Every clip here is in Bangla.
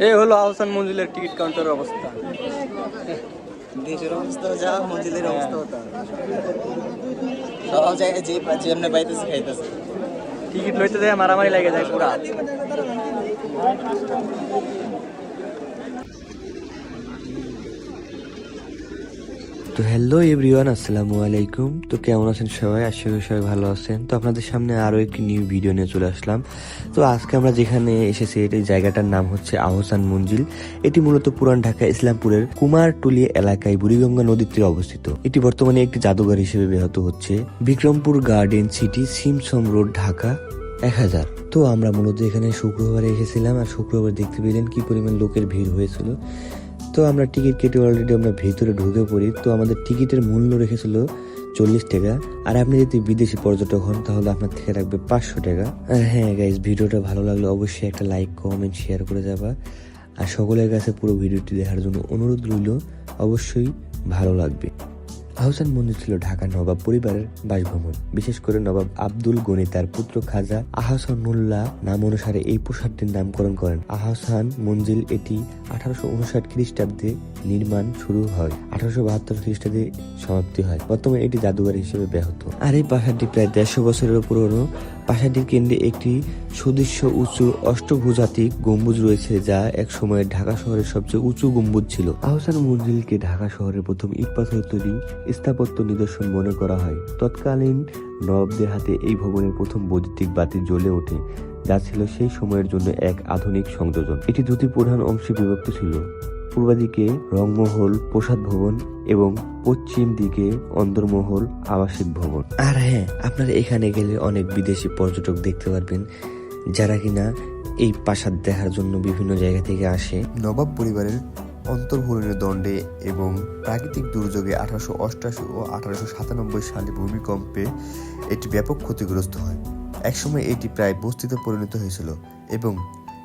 এই হলো আহসান মঞ্জিলের টিকিট কাউন্টারের অবস্থা। দেশের অবস্থা যা মঞ্জিলের অবস্থা সব জায়গায় যে পা- যেমনে পাইতেছে খাইতেছে। টিকিট লইতে দেয় মারামারি লাগে যায় পুরা। তো হ্যালো এভরিওয়ান আসসালামু আলাইকুম। তো কেমন আছেন সবাই? আশা করি সবাই ভালো আছেন। তো আপনাদের সামনে আরও একটি নিউ ভিডিও নিয়ে চলে আসলাম। তো আজকে আমরা যেখানে এসেছি, এই জায়গাটার নাম হচ্ছে আহসান মঞ্জিল। এটি মূলত পুরান ঢাকা ইসলামপুরের কুমারটুলি এলাকায় বুড়িগঙ্গা নদীর তীরে অবস্থিত। এটি বর্তমানে একটি জাদুঘর হিসেবে ব্যাহত হচ্ছে। বিক্রমপুর গার্ডেন সিটি, সিমসম রোড, ঢাকা এক হাজার। তো আমরা মূলত এখানে শুক্রবারে এসেছিলাম। আর শুক্রবার দেখতে পেলেন কি পরিমাণ লোকের ভিড় হয়েছিল। তো আমরা টিকিট কেটে অলরেডি আমরা ভিতরে ঢুকে পড়ি। তো আমাদের টিকিটের মূল্য রেখেছিল চল্লিশ টাকা। আর আপনি যদি বিদেশি পর্যটক হন, তাহলে আপনার থেকে রাখবে পাঁচশো টাকা। হ্যাঁ গাইজ ভিডিওটা ভালো লাগলে অবশ্যই একটা লাইক কমেন্ট শেয়ার করে যাবা। আর সকলের কাছে পুরো ভিডিওটি দেখার জন্য অনুরোধ রইল, অবশ্যই ভালো লাগবে। আহসান মন্দির ছিল ঢাকা নবাব পরিবারের বাসভবন। বিশেষ করে নবাব আব্দুল গনি তার পুত্র খাজা আহসানুল্লাহ নাম অনুসারে এই প্রসাদটির নামকরণ করেন। আহসান মঞ্জিল এটি আঠারোশো উনষাট খ্রিস্টাব্দে নির্মাণ শুরু হয়। আঠারোশো বাহাত্তর খ্রিস্টাব্দে সমাপ্তি হয়। বর্তমানে এটি জাদুঘর হিসেবে ব্যাহত। আর এই প্রাসাদটি প্রায় দেড়শো বছরের পুরনো। প্রাসাদটির কেন্দ্রে একটি সুদৃশ্য উঁচু অষ্টভুজাতিক গম্বুজ রয়েছে যা এক সময় ঢাকা শহরের সবচেয়ে উঁচু গম্বুজ ছিল। আহসান মঞ্জিলকে ঢাকা শহরের প্রথম ইট পাথরের তৈরি স্থাপত্য নিদর্শন মনে করা হয়। তৎকালীন নবাবদের হাতে এই ভবনের প্রথম বৈদ্যুতিক বাতি জ্বলে ওঠে, যা ছিল সেই সময়ের জন্য এক আধুনিক সংযোজন। এটি দুটি প্রধান অংশে বিভক্ত ছিল। পূর্বাদিকে রংমহল প্রসাদ ভবন এবং পশ্চিম দিকে অন্দরমহল আবাসিক ভবন। আর হ্যাঁ আপনারা এখানে গেলে অনেক বিদেশি পর্যটক দেখতে পারবেন যারা কিনা এই প্রাসাদ দেখার জন্য বিভিন্ন জায়গা থেকে আসে। নবাব পরিবারের অন্তর্ভুলনের দণ্ডে এবং প্রাকৃতিক দুর্যোগে আঠারোশো অষ্টাশি ও আঠারোশো সাতানব্বই সালে ভূমিকম্পে এটি ব্যাপক ক্ষতিগ্রস্ত হয়। একসময় এটি প্রায় বস্তিতে পরিণত হয়েছিল এবং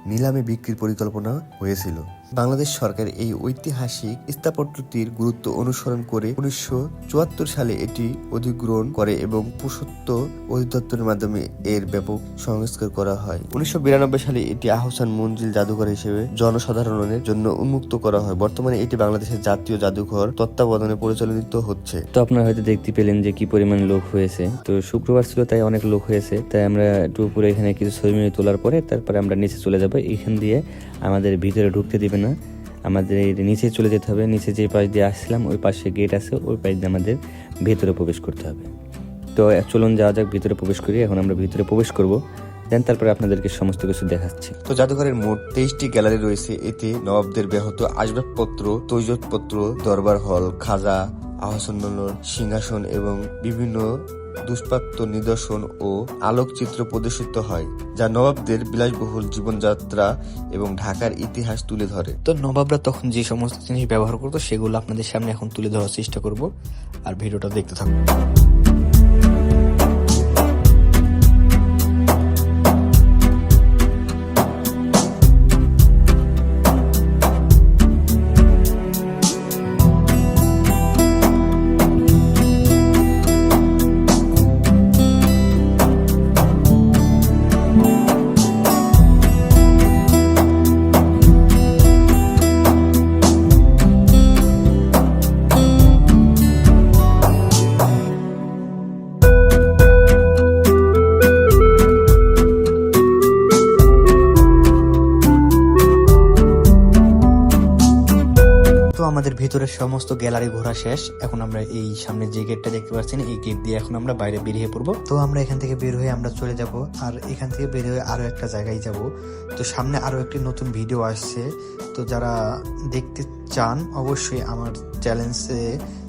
নিলামে বিক্রির পরিকল্পনা হয়েছিল। বাংলাদেশ সরকার এই ঐতিহাসিক স্থাপত্যটির গুরুত্ব অনুসরণ করে উনিশশো চুয়াত্তর সালে এটি অধিগ্রহণ করে এবং পুষত্ব অধিদপ্তরের মাধ্যমে এর ব্যাপক সংস্কার করা হয়। উনিশশো বিরানব্বই সালে এটি আহসান মঞ্জিল জাদুঘর হিসেবে জনসাধারণের জন্য উন্মুক্ত করা হয়। বর্তমানে এটি বাংলাদেশের জাতীয় জাদুঘর তত্ত্বাবধানে পরিচালিত হচ্ছে। তো আপনারা হয়তো দেখতে পেলেন যে কি পরিমাণ লোক হয়েছে। তো শুক্রবার ছিল তাই অনেক লোক হয়েছে। তাই আমরা একটু উপরে এখানে কিছু ছবি তোলার পরে তারপরে আমরা নিচে চলে যাব। এখান দিয়ে আমাদের ভিতরে ঢুকতে দেবে না। আমাদের নিচে চলে যেতে হবে, নিচে যে পাশ দিয়ে আসছিলাম, ওই পাশে গেট আছে, ওই পাশ দিয়ে আমাদের ভেতরে প্রবেশ করতে হবে। তো, চলুন যাওয়া যাক, ভিতরে প্রবেশ করি, এখন আমরা ভিতরে প্রবেশ করব। দেন তারপরে আপনাদেরকে সমস্ত কিছু দেখাচ্ছি। তো, জাদুঘরের মোট তেইশটি গ্যালারি রয়েছে। এতে নবাবদের ব্যাহত আসবাবপত্র, তৈজতপত্র, দরবার হল, খাজা আহসানুল্লাহ সিংহাসন এবং বিভিন্ন দুষ্প্রাপ্য নিদর্শন ও আলোকচিত্র প্রদর্শিত হয়, যা নবাবদের বিলাসবহুল জীবনযাত্রা এবং ঢাকার ইতিহাস তুলে ধরে। তো নবাবরা তখন যে সমস্ত জিনিস ব্যবহার করতো, সেগুলো আপনাদের সামনে এখন তুলে ধরার চেষ্টা করব। আর ভিডিওটা দেখতে থাকুন। তো আমাদের ভিতরের সমস্ত গ্যালারি ঘোরা শেষ। এখন আমরা এই সামনে যে গেটটা দেখতে পাচ্ছেন, এই গেট দিয়ে এখন আমরা বাইরে বেরিয়ে পড়ব। তো আমরা এখান থেকে বের হয়ে আমরা চলে যাব, আর এখান থেকে বের হয়ে আরও একটা জায়গায় যাব। তো সামনে আরও একটি নতুন ভিডিও আসছে। তো যারা দেখতে চান, অবশ্যই আমার চ্যানেলসে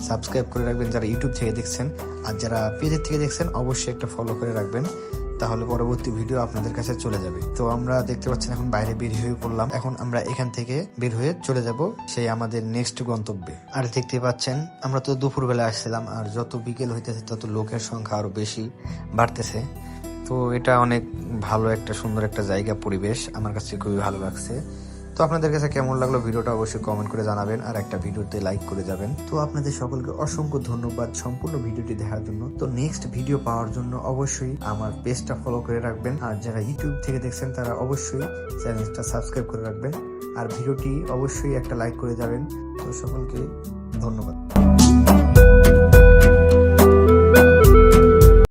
সাবস্ক্রাইব করে রাখবেন, যারা ইউটিউব থেকে দেখছেন। আর যারা পেজের থেকে দেখছেন, অবশ্যই একটা ফলো করে রাখবেন। তাহলে পরবর্তী ভিডিও আপনাদের কাছে চলে যাবে। তো আমরা দেখতে পাচ্ছেন এখন বাইরে বের হয়ে পড়লাম। এখন আমরা এখান থেকে বের হয়ে চলে যাব সেই আমাদের নেক্সট গন্তব্যে। আর দেখতে পাচ্ছেন, আমরা তো দুপুরবেলা আসছিলাম, আর যত বিকেল হইতেছে, তত লোকের সংখ্যা আরও বেশি বাড়তেছে। তো এটা অনেক ভালো একটা, সুন্দর একটা জায়গা, পরিবেশ। আমার কাছে খুবই ভালো লাগছে। তো আপনাদের কাছে কেমন লাগল ভিডিওটা অবশ্যই কমেন্ট করে জানাবেন, আর একটা ভিডিওতে লাইক করে যাবেন। তো আপনাদের সকলকে অসংখ্য ধন্যবাদ সম্পূর্ণ ভিডিওটি দেখার জন্য। তো নেক্সট ভিডিও পাওয়ার জন্য অবশ্যই আমার পেজটা ফলো করে রাখবেন, আর যারা ইউটিউব থেকে দেখছেন তারা অবশ্যই চ্যানেলটা সাবস্ক্রাইব করে রাখবেন। আর ভিডিওটি অবশ্যই একটা লাইক করে যাবেন। তো সকলকে ধন্যবাদ।